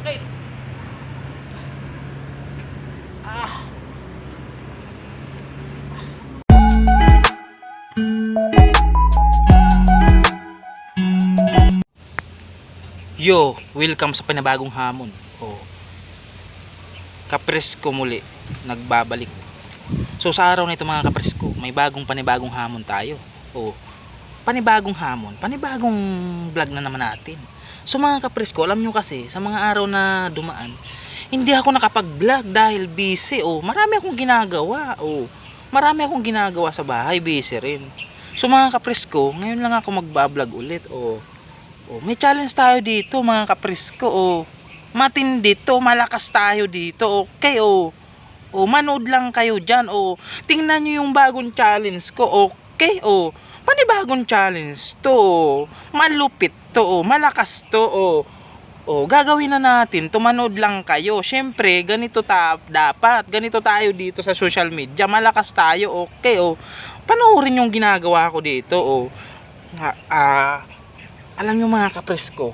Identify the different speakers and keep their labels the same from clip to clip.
Speaker 1: sakit. Ah. Yo, welcome sa panibagong hamon. Oh. Kapresko muli, nagbabalik. So sa araw na ito mga kapresko, may bagong panibagong hamon tayo. Oh. Panibagong hamon, panibagong vlog na naman natin. So mga kapresko, alam nyo kasi, sa mga araw na dumaan, hindi ako nakapag-vlog dahil busy. Oh, marami akong ginagawa. Oh, marami akong ginagawa sa bahay, busy rin. So mga kapresko, ngayon lang ako magbablog ulit. Oh, Oh, may challenge tayo dito mga kapresko. Oh. Matindi to, malakas tayo dito. Okay, oh. Oh, manood lang kayo diyan. Oh. Tingnan niyo yung bagong challenge ko. Okay, oh. Panibagong challenge to. Oh. Malupit to, oh. Malakas to, oh. Oh, gagawin na natin. Tumanood lang kayo. Syempre, ganito ta dapat. Ganito tayo dito sa social media. Malakas tayo. Okay, oh. Panoorin yung ginagawa ko dito, oh. Ah, alam nyo mga kapresko,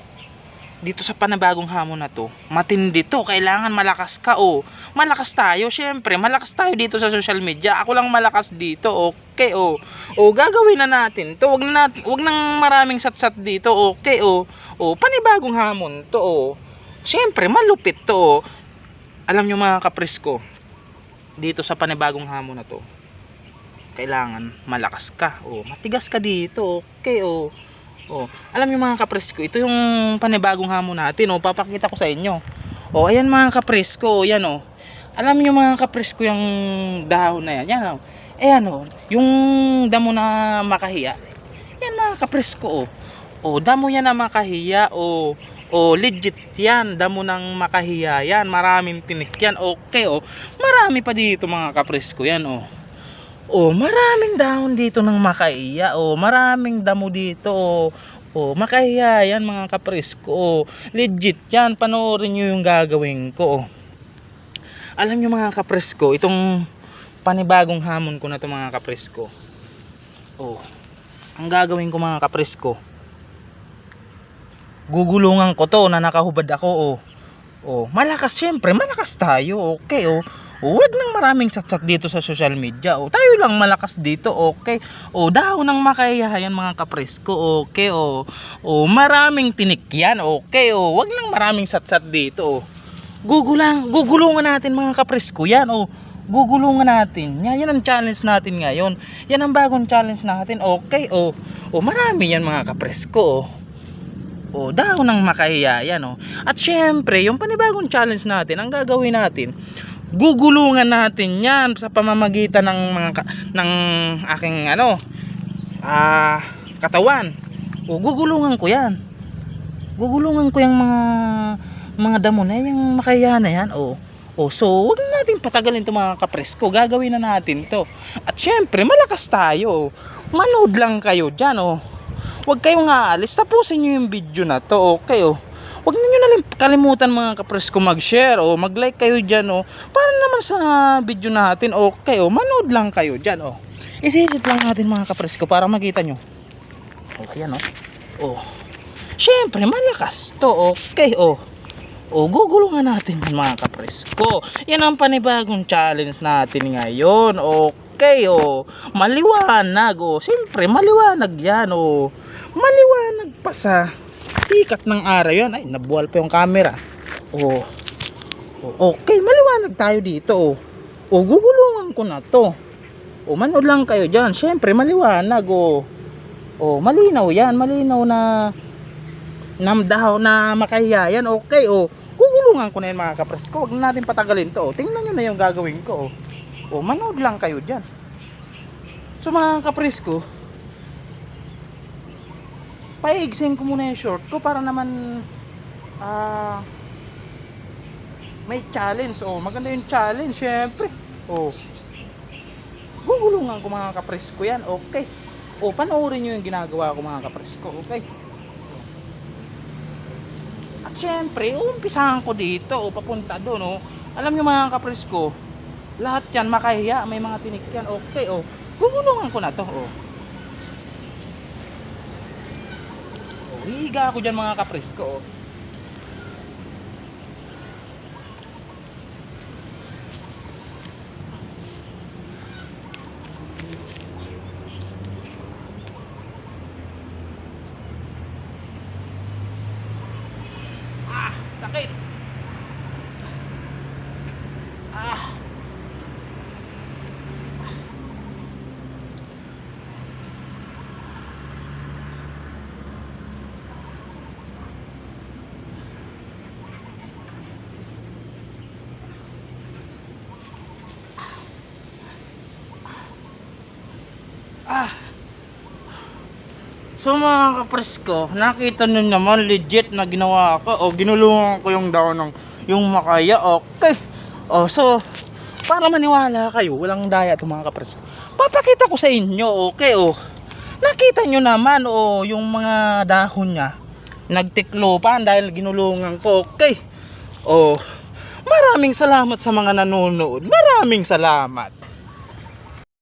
Speaker 1: dito sa panabagong hamon na to, matindi to, kailangan malakas ka oh. Malakas tayo, syempre, malakas tayo dito sa social media. Ako lang malakas dito, okay oh. Oh, gagawin na natin to. Wag na wag nang maraming satsat dito, okay oh. Oh, panibagong hamon to oh. Syempre, malupit to oh. Alam nyo mga kapresko, dito sa panibagong hamon na to, kailangan malakas ka. Oh, matigas ka dito, okay oh. Oh, alam niyo mga kapresko, ito yung panibagong hamon natin, oh. Papakita ko sa inyo. Oh, ayan mga kapresko, yan oh. Alam niyo mga kapresko yung dahon na yan. Yan oh. Ayan oh, yung damo na makahiya. Yan mga kapresko oh. Oh, damo yan na makahiya oh. Oh, legit yan. Damo ng makahiya yan. Maraming tinik yan. Okay oh. Marami pa dito mga kapresko yan oh. Oh, maraming dahon dito ng makaiya. Oh, maraming damo dito. Oh, oh makaiya yan mga kapresko. Oh, legit yan. Panoorin nyo yung gagawin ko. Oh. Alam nyo mga kapresko, itong panibagong hamon ko na to mga kapresko. Oh, ang gagawin ko mga kapresko, gugulungan ko to na nakahubad ako. Oh, oh malakas syempre, malakas tayo. Okay, oh. Huwag nang maraming satsat dito sa social media. O, tayo lang malakas dito, okay? O, dahon ng makayayan mga kapresko, okay? O, o maraming tinik yan, okay? O, huwag nang maraming satsat dito, o. Gugulang, gugulungan natin mga kapresko yan, o. Gugulungan natin. Yan, yan ang challenge natin ngayon. Yan ang bagong challenge natin, okay? O, o marami yan mga kapresko, o. O, dahon ng makahiya yan, o. At syempre, yung panibagong challenge natin, ang gagawin natin, gugulungan natin yan sa pamamagitan ng mga ng aking ano ah katawan. O gugulungan ko yan. Gugulungan ko yung mga mga damo na yung makaya na yan. O o so huwag na natin patagalin to mga kapresko. Gagawin na natin to at syempre malakas tayo. Manood lang kayo dyan o. Huwag kayong aalis. Tapusin nyo yung video na to okay o. Huwag kalimutan mga kapresko mag-share o mag-like kayo diyan o. Para naman sa video natin okay o. Manood lang kayo diyan o. Isisit lang natin mga kapresko para makita nyo. Okay yan o. Oh. Syempre malakas to okay o. O gugulungan natin yan mga kapresko. Yan ang panibagong challenge natin ngayon. Okay o. Maliwanag o. Syempre maliwanag yan o. Maliwanag pa sa sikat ng araw yan ay nabuwal pa yung camera. Oh, oh okay maliwanag tayo dito oh. oh gugulungan ko na to. Oh manood lang kayo dyan. Syempre maliwanag oh. oh malinaw yan. Malinaw na namdahaw na makahiya yan. Okay oh. Gugulungan ko na yan mga kapresko huwag na natin patagalin to. Oh. tingnan nyo na yung gagawin ko oh, oh manood lang kayo dyan. So mga kapresko paigsin ko muna yung short ko para naman ah may challenge. Oh maganda yung challenge syempre. Oh. Gugulungan ko mga kapres ko yan. Okay. Oh panoorin nyo yung ginagawa ko mga kapres ko okay. At syempre umpisahan ko dito oh papunta doon oh. Alam nyo mga kapres ko lahat yan makahiya. May mga tinik yan. Okay oh. Gugulungan ko na to oh Hihiga ako dyan mga kapres ko. Oh. Sakit. Ah. Ah. So mga kapresko, nakita nyo naman legit na ginawa ko o ginulungan ko yung daw ng yung makaya. Okay. O so para maniwala kayo, walang daya itong mga kapresko. Papakita ko sa inyo, okay o. Nakita nyo naman o yung mga dahon niya nagtiklopan dahil ginulungan ko. Okay. O maraming salamat sa mga nanonood. Maraming salamat.